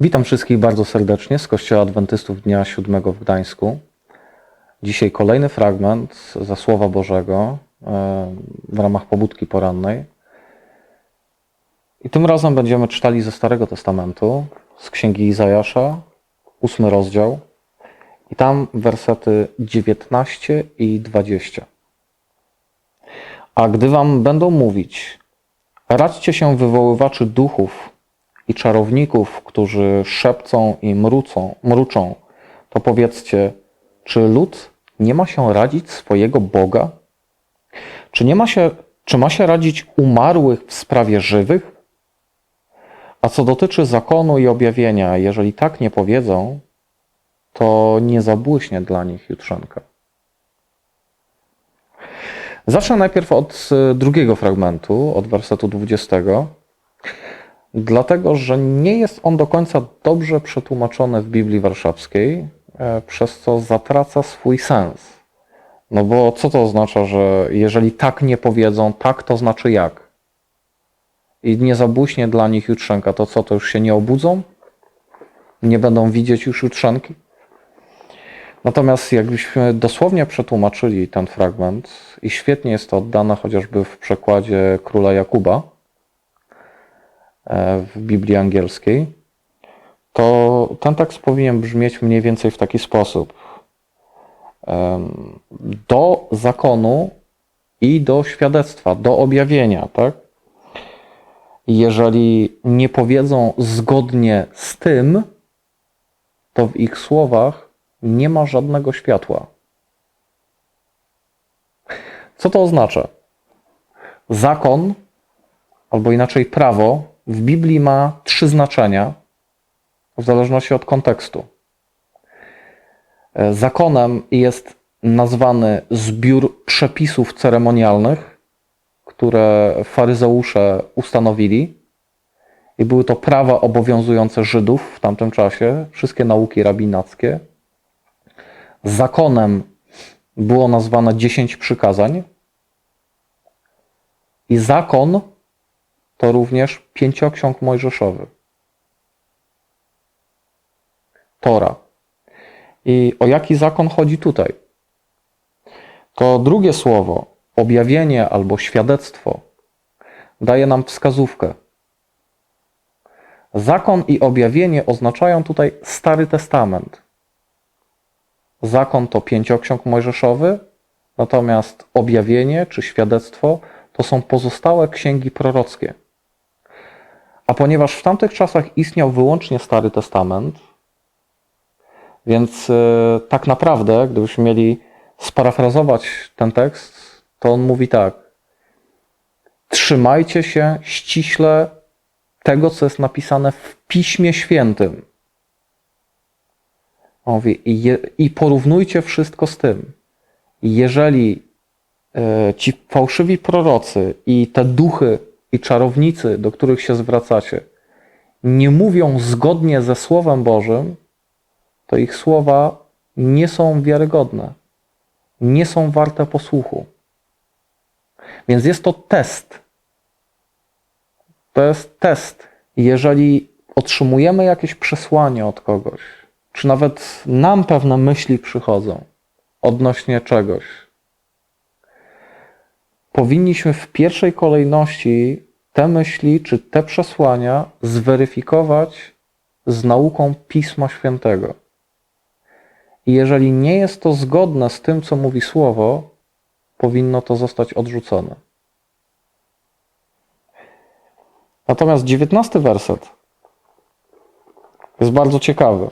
Witam wszystkich bardzo serdecznie z Kościoła Adwentystów Dnia Siódmego w Gdańsku. Dzisiaj kolejny fragment ze Słowa Bożego e, w ramach pobudki porannej. I tym razem będziemy czytali ze Starego Testamentu, z Księgi Izajasza, ósmy rozdział, i tam wersety 19 i 20. A gdy wam będą mówić, radźcie się wywoływaczy duchów i czarowników, którzy szepcą i mrucą, mruczą, to powiedzcie, czy lud nie ma się radzić swojego Boga? Czy, nie ma się, czy ma się radzić umarłych w sprawie żywych? A co dotyczy zakonu i objawienia, jeżeli tak nie powiedzą, to nie zabłyśnie dla nich jutrzenka. Zacznę najpierw od e, drugiego fragmentu, od wersetu 20 dlatego że nie jest on do końca dobrze przetłumaczony w Biblii Warszawskiej, e, przez co zatraca swój sens. No bo co to oznacza, że jeżeli tak nie powiedzą, tak to znaczy jak? I nie zabłyśnie dla nich jutrzenka, to co, to już się nie obudzą? Nie będą widzieć już jutrzenki? Natomiast jakbyśmy dosłownie przetłumaczyli ten fragment, i świetnie jest to oddane chociażby w przekładzie króla Jakuba, w Biblii angielskiej, to ten tekst powinien brzmieć mniej więcej w taki sposób. Do zakonu i do świadectwa, do objawienia, tak? Jeżeli nie powiedzą zgodnie z tym, to w ich słowach nie ma żadnego światła. Co to oznacza? Zakon, albo inaczej prawo, w Biblii ma trzy znaczenia, w zależności od kontekstu. E, Zakonem jest nazwany zbiór przepisów ceremonialnych, które faryzeusze ustanowili. I były to prawa obowiązujące Żydów w tamtym czasie, wszystkie nauki rabinackie. Zakonem było nazwane dziesięć przykazań. I zakon to również pięcioksiąg mojżeszowy. Tora. I o jaki zakon chodzi tutaj? To drugie słowo, objawienie albo świadectwo, daje nam wskazówkę. Zakon i objawienie oznaczają tutaj Stary Testament. Zakon to pięcioksiąg mojżeszowy, natomiast objawienie czy świadectwo to są pozostałe księgi prorockie. A ponieważ w tamtych czasach istniał wyłącznie Stary Testament, więc e, tak naprawdę, gdybyśmy mieli sparafrazować ten tekst, to on mówi tak: Trzymajcie się ściśle tego, co jest napisane w Piśmie Świętym. On mówi, i, porównujcie wszystko z tym. Jeżeli e, ci fałszywi prorocy i te duchy i czarownicy, do których się zwracacie, nie mówią zgodnie ze Słowem Bożym, to ich słowa nie są wiarygodne, nie są warte posłuchu. Więc jest to test. To jest test. Jeżeli otrzymujemy jakieś przesłanie od kogoś, czy nawet nam pewne myśli przychodzą odnośnie czegoś, powinniśmy w pierwszej kolejności te myśli czy te przesłania zweryfikować z nauką Pisma Świętego. I jeżeli nie jest to zgodne z tym, co mówi Słowo, powinno to zostać odrzucone. Natomiast dziewiętnasty werset jest bardzo ciekawy,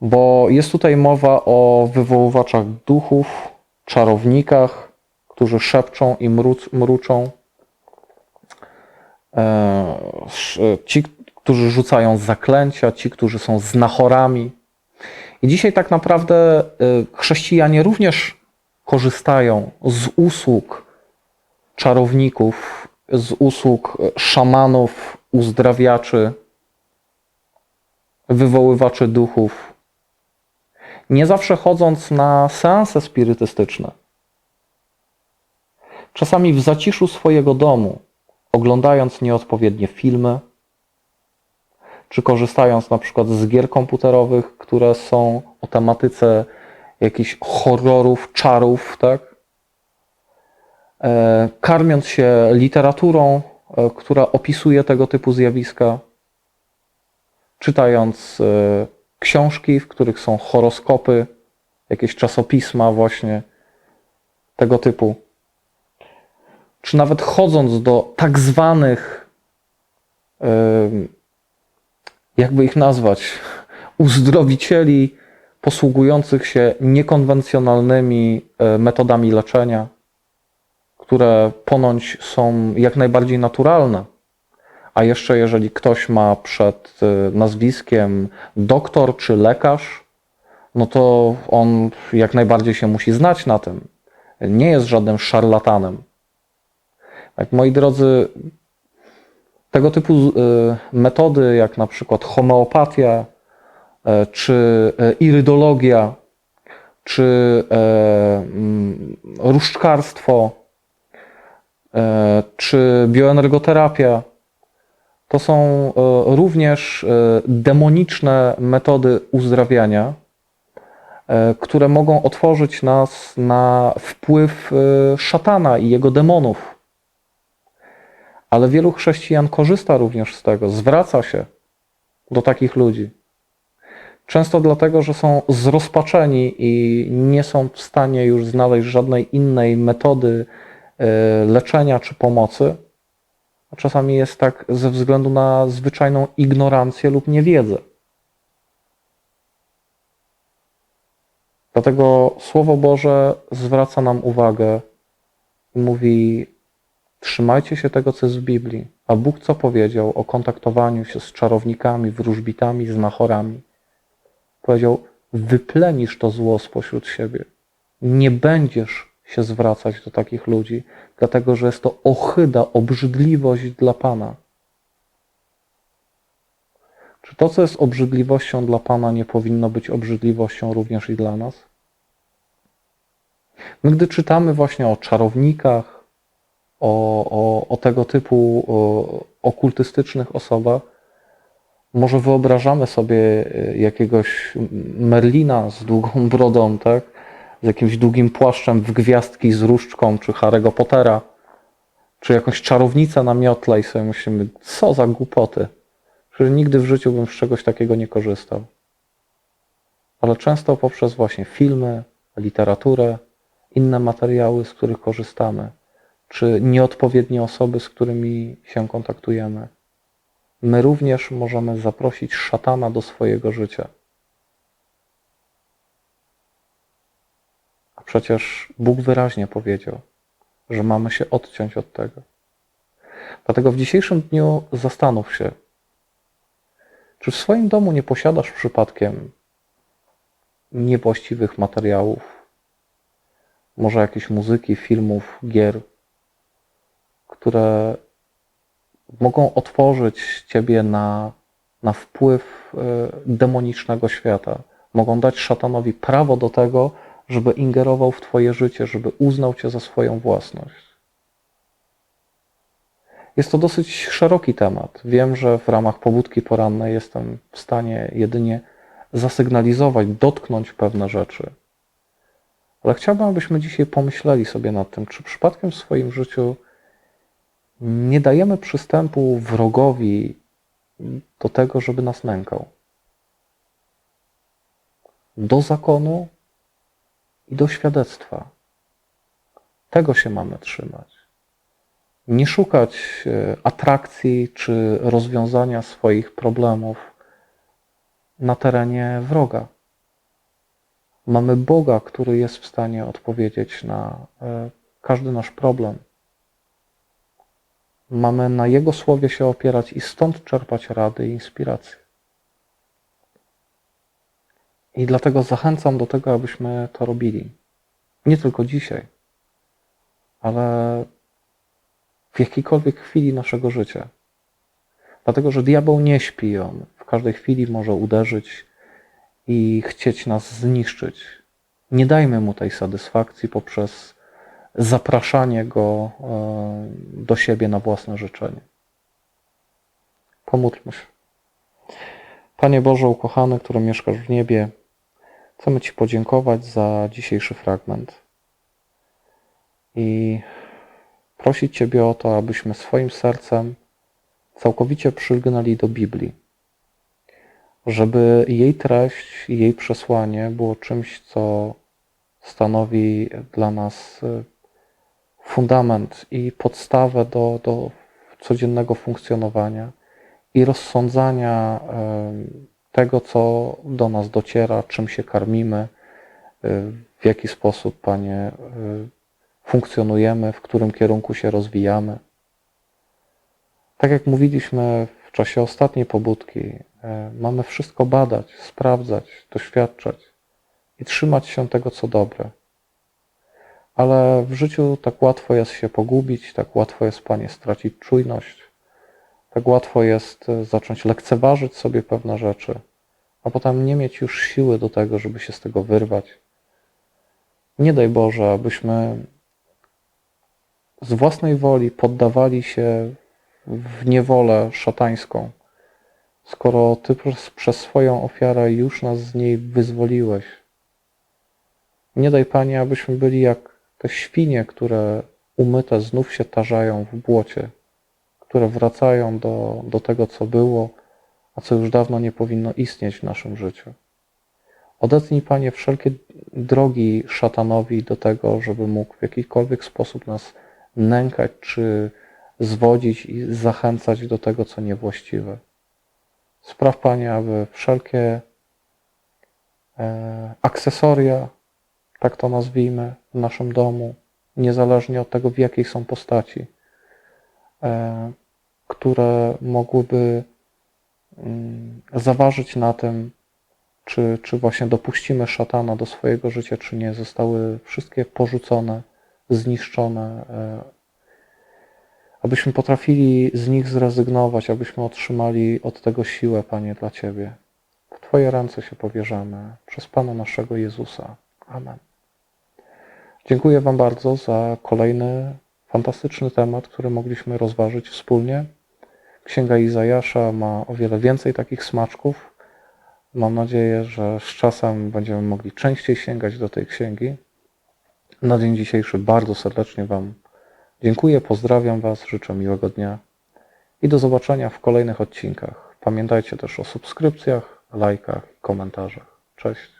bo jest tutaj mowa o wywoływaczach duchów, czarownikach, którzy szepczą i mruc, mruczą. E, ci, którzy rzucają zaklęcia, ci, którzy są znachorami. I dzisiaj tak naprawdę e, chrześcijanie również korzystają z usług czarowników, z usług szamanów, uzdrawiaczy, wywoływaczy duchów. Nie zawsze chodząc na seanse spirytystyczne. Czasami w zaciszu swojego domu, oglądając nieodpowiednie filmy, czy korzystając na przykład z gier komputerowych, które są o tematyce jakichś horrorów, czarów, tak? E, Karmiąc się literaturą, e, która opisuje tego typu zjawiska, czytając e, książki, w których są horoskopy, jakieś czasopisma właśnie tego typu, czy nawet chodząc do tak zwanych, jakby ich nazwać, uzdrowicieli posługujących się niekonwencjonalnymi e, metodami leczenia, które ponoć są jak najbardziej naturalne. A jeszcze jeżeli ktoś ma przed e, nazwiskiem doktor czy lekarz, no to on jak najbardziej się musi znać na tym. Nie jest żadnym szarlatanem. Tak, moi drodzy, tego typu e, metody, jak na przykład homeopatia, e, czy e, irydologia, czy mm, różdżkarstwo, czy bioenergoterapia, to są również demoniczne metody uzdrawiania, które mogą otworzyć nas na wpływ szatana i jego demonów ale wielu chrześcijan korzysta również z tego, zwraca się do takich ludzi. Często dlatego, że są zrozpaczeni i nie są w stanie już znaleźć żadnej innej metody e, leczenia czy pomocy. A czasami jest tak ze względu na zwyczajną ignorancję lub niewiedzę. Dlatego Słowo Boże zwraca nam uwagę i mówi: Trzymajcie się tego, co jest w Biblii. A Bóg co powiedział o kontaktowaniu się z czarownikami, wróżbitami, znachorami? Powiedział: Wyplenisz to zło spośród siebie. Nie będziesz się zwracać do takich ludzi, dlatego że jest to ohyda, obrzydliwość dla Pana. Czy to, co jest obrzydliwością dla Pana, nie powinno być obrzydliwością również i dla nas? My, gdy czytamy właśnie o czarownikach, o, o, o tego typu okultystycznych osobach, może wyobrażamy sobie e, jakiegoś Merlina z długą brodą, tak? Z jakimś długim płaszczem w gwiazdki z różdżką, czy Harry'ego Pottera, czy jakąś czarownicę na miotle i sobie myślimy, co za głupoty. Przecież nigdy w życiu bym z czegoś takiego nie korzystał. Ale często poprzez właśnie filmy, literaturę, inne materiały, z których korzystamy, czy nieodpowiednie osoby, z którymi się kontaktujemy. My również możemy zaprosić szatana do swojego życia. Przecież Bóg wyraźnie powiedział, że mamy się odciąć od tego. Dlatego w dzisiejszym dniu zastanów się, czy w swoim domu nie posiadasz przypadkiem niewłaściwych materiałów, może jakiejś muzyki, filmów, gier, które mogą otworzyć ciebie na, na wpływ e, demonicznego świata. Mogą dać szatanowi prawo do tego, żeby ingerował w Twoje życie, żeby uznał Cię za swoją własność. Jest to dosyć szeroki temat. Wiem, że w ramach pobudki porannej jestem w stanie jedynie zasygnalizować, dotknąć pewne rzeczy. Ale chciałbym, abyśmy dzisiaj pomyśleli sobie nad tym, czy przypadkiem w swoim życiu nie dajemy przystępu wrogowi do tego, żeby nas nękał. Do zakonu i do świadectwa. Tego się mamy trzymać. Nie szukać e, atrakcji czy rozwiązania swoich problemów na terenie wroga. Mamy Boga, który jest w stanie odpowiedzieć na e, każdy nasz problem. Mamy na Jego słowie się opierać i stąd czerpać rady i inspiracje. I dlatego zachęcam do tego, abyśmy to robili. Nie tylko dzisiaj, ale w jakiejkolwiek chwili naszego życia. Dlatego, że diabeł nie śpi, on w każdej chwili może uderzyć i chcieć nas zniszczyć. Nie dajmy mu tej satysfakcji poprzez zapraszanie go e, do siebie na własne życzenie. Pomódlmy się. Panie Boże ukochany, który mieszkasz w niebie, chcemy Ci podziękować za dzisiejszy fragment i prosić Ciebie o to, abyśmy swoim sercem całkowicie przylgnęli do Biblii, żeby jej treść i jej przesłanie było czymś, co stanowi dla nas y, fundament i podstawę do, do codziennego funkcjonowania i rozsądzania em, tego, co do nas dociera, czym się karmimy, y, w jaki sposób, Panie, y, funkcjonujemy, w którym kierunku się rozwijamy. Tak jak mówiliśmy w czasie ostatniej pobudki, e, mamy wszystko badać, sprawdzać, doświadczać i trzymać się tego, co dobre. Ale w życiu tak łatwo jest się pogubić, tak łatwo jest, Panie, stracić czujność, tak łatwo jest e, zacząć lekceważyć sobie pewne rzeczy, a potem nie mieć już siły do tego, żeby się z tego wyrwać. Nie daj Boże, abyśmy z własnej woli poddawali się w niewolę szatańską, skoro Ty przez, przez swoją ofiarę już nas z niej wyzwoliłeś. Nie daj Panie, abyśmy byli jak te świnie, które umyte znów się tarzają w błocie, które wracają do, do tego, co było, a co już dawno nie powinno istnieć w naszym życiu. Odetnij, Panie, wszelkie drogi szatanowi do tego, żeby mógł w jakikolwiek sposób nas nękać czy zwodzić i zachęcać do tego, co niewłaściwe. Spraw, Panie, aby wszelkie e, akcesoria, tak to nazwijmy, w naszym domu, niezależnie od tego, w jakiej są postaci, e, które mogłyby mm, zaważyć na tym, czy, czy właśnie dopuścimy szatana do swojego życia, czy nie, zostały wszystkie porzucone, zniszczone, e, abyśmy potrafili z nich zrezygnować, abyśmy otrzymali od tego siłę, Panie, dla Ciebie. W Twoje ręce się powierzamy przez Pana naszego Jezusa. Amen. Dziękuję Wam bardzo za kolejny fantastyczny temat, który mogliśmy rozważyć wspólnie. Księga Izajasza ma o wiele więcej takich smaczków. Mam nadzieję, że z czasem będziemy mogli częściej sięgać do tej księgi. Na dzień dzisiejszy bardzo serdecznie Wam dziękuję, pozdrawiam Was, życzę miłego dnia i do zobaczenia w kolejnych odcinkach. Pamiętajcie też o subskrypcjach, lajkach i komentarzach. Cześć.